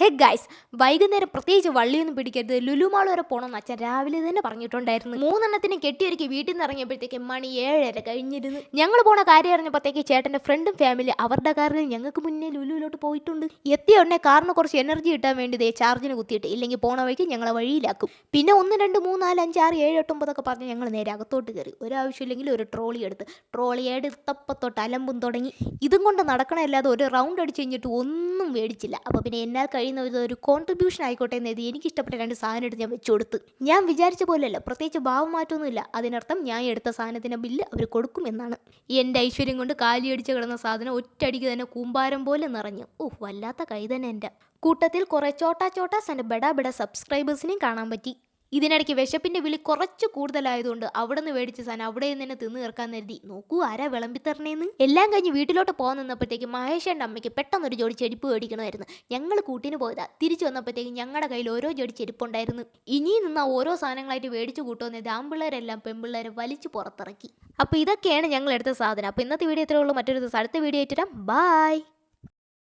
Hey guys വൈകുന്നേരം പ്രത്യേകിച്ച് വള്ളിയൊന്നും പിടിക്കരുത്. ലുലുമാൾ വരെ പോകണമെന്ന് അച്ഛൻ രാവിലെ തന്നെ പറഞ്ഞിട്ടുണ്ടായിരുന്നു. മൂന്നെണ്ണത്തിന് കെട്ടിയൊരുക്കി വീട്ടിൽ നിന്ന് ഇറങ്ങിയപ്പോഴത്തേക്ക് മണി ഏഴര കഴിഞ്ഞിരുന്നു. ഞങ്ങൾ പോണ കാര്യം അറിഞ്ഞപ്പോഴത്തേക്ക് ചേട്ടന്റെ ഫ്രണ്ടും ഫാമിലി അവരുടെ കാറിൽ ഞങ്ങൾക്ക് മുന്നേ ലുലുവിലോട്ട് പോയിട്ടുണ്ട്. എത്തിയ ഉടനെ കാറിന് കുറച്ച് എനർജി കിട്ടാൻ വേണ്ടി ദേ ചാർജിന് കുത്തിയിട്ട് ഇല്ലെങ്കിൽ പോണ വഴിക്ക് ഞങ്ങളെ വഴിയിലാക്കും. പിന്നെ ഒന്ന് രണ്ട് മൂന്ന് നാല് അഞ്ച് ആറ് ഏഴ് എട്ട് ഒമ്പതൊക്കെ പറഞ്ഞ് ഞങ്ങൾ നേരെ അകത്തോട്ട് കയറി. ഒരാവശ്യമില്ലെങ്കിൽ ഒരു ട്രോളി എടുത്ത് ട്രോളി എടുത്തപ്പോൾ തൊട്ട് അലമ്പും തുടങ്ങി. ഇതും കൊണ്ട് നടക്കണമല്ലാതെ ഒരു റൗണ്ട് അടിച്ച് കഴിഞ്ഞിട്ട് ഒന്നും മേടിച്ചില്ല. അപ്പോൾ പിന്നെ എന്നാൽ കഴിയുന്ന ഒരു- ഒരു കോൺട്രിബ്യൂഷൻ ആയിക്കോട്ടെ എന്ന് എഴുതി എനിക്ക് ഇഷ്ടപ്പെട്ട രണ്ട് സാധനം എടുത്ത് ഞാൻ വെച്ചു കൊടുത്ത്. ഞാൻ വിചാരിച്ച പോലെയല്ല. പ്രത്യേകിച്ച് ഭാവമാറ്റമൊന്നുമില്ല അതിനർത്ഥം ഞാൻ എടുത്ത സാധനത്തിന്റെ ബില്ല് അവർ കൊടുക്കും എന്നാണ്. എന്റെ ഐശ്വര്യം കൊണ്ട് കാലിയടിച്ച് കിടന്ന സാധനം ഒറ്റയടിക്ക് തന്നെ കൂമ്പാരം പോലെ നിറഞ്ഞു. ഓ വല്ലാത്ത കൈ തന്നെ എന്റെ കൂട്ടത്തിൽ കുറേ ചോട്ടാ ചോട്ടാസ് എന്റെ ബെഡാ ബെഡ സബ്സ്ക്രൈബേഴ്സിനെയും കാണാൻ പറ്റി. ഇതിനിടയ്ക്ക് വിശപ്പിന്റെ വിളി കുറച്ച് കൂടുതലായതുകൊണ്ട് അവിടെ നിന്ന് മേടിച്ച സാധനം അവിടെ നിന്ന് തന്നെ തിന്നു തീർക്കാൻ കരുതി. നോക്കൂ ആരാ വിളമ്പിത്തരണേന്ന് എല്ലാം കഴിഞ്ഞ് വീട്ടിലോട്ട് പോകാൻ നിന്നപ്പോഴത്തേക്ക് മഹേഷേന്റെ അമ്മയ്ക്ക് പെട്ടെന്നൊരു ജോഡി ചെരുപ്പ് മേടിക്കണമായിരുന്നു. ഞങ്ങൾ കൂട്ടിന് പോയതാ. തിരിച്ചു വന്നപ്പോഴത്തേക്ക് ഞങ്ങളുടെ കയ്യിൽ ഓരോ ജോഡി ചെരുപ്പുണ്ടായിരുന്നു. ഇനിയും നിന്ന് ഓരോ സാധനങ്ങളായിട്ട് മേടിച്ചു കൂട്ടുവന്നേ ആമ്പിള്ളേരെല്ലാം പെമ്പിള്ളേരെ വലിച്ചു പുറത്തിറക്കി. അപ്പോൾ ഇതൊക്കെയാണ് ഞങ്ങൾ എടുത്ത സാധനം. അപ്പോൾ ഇന്നത്തെ വീഡിയോ ഇത്രയുള്ളൂ മറ്റൊരു ദിവസം അടുത്ത വീഡിയോ ആയിട്ട് ബായ്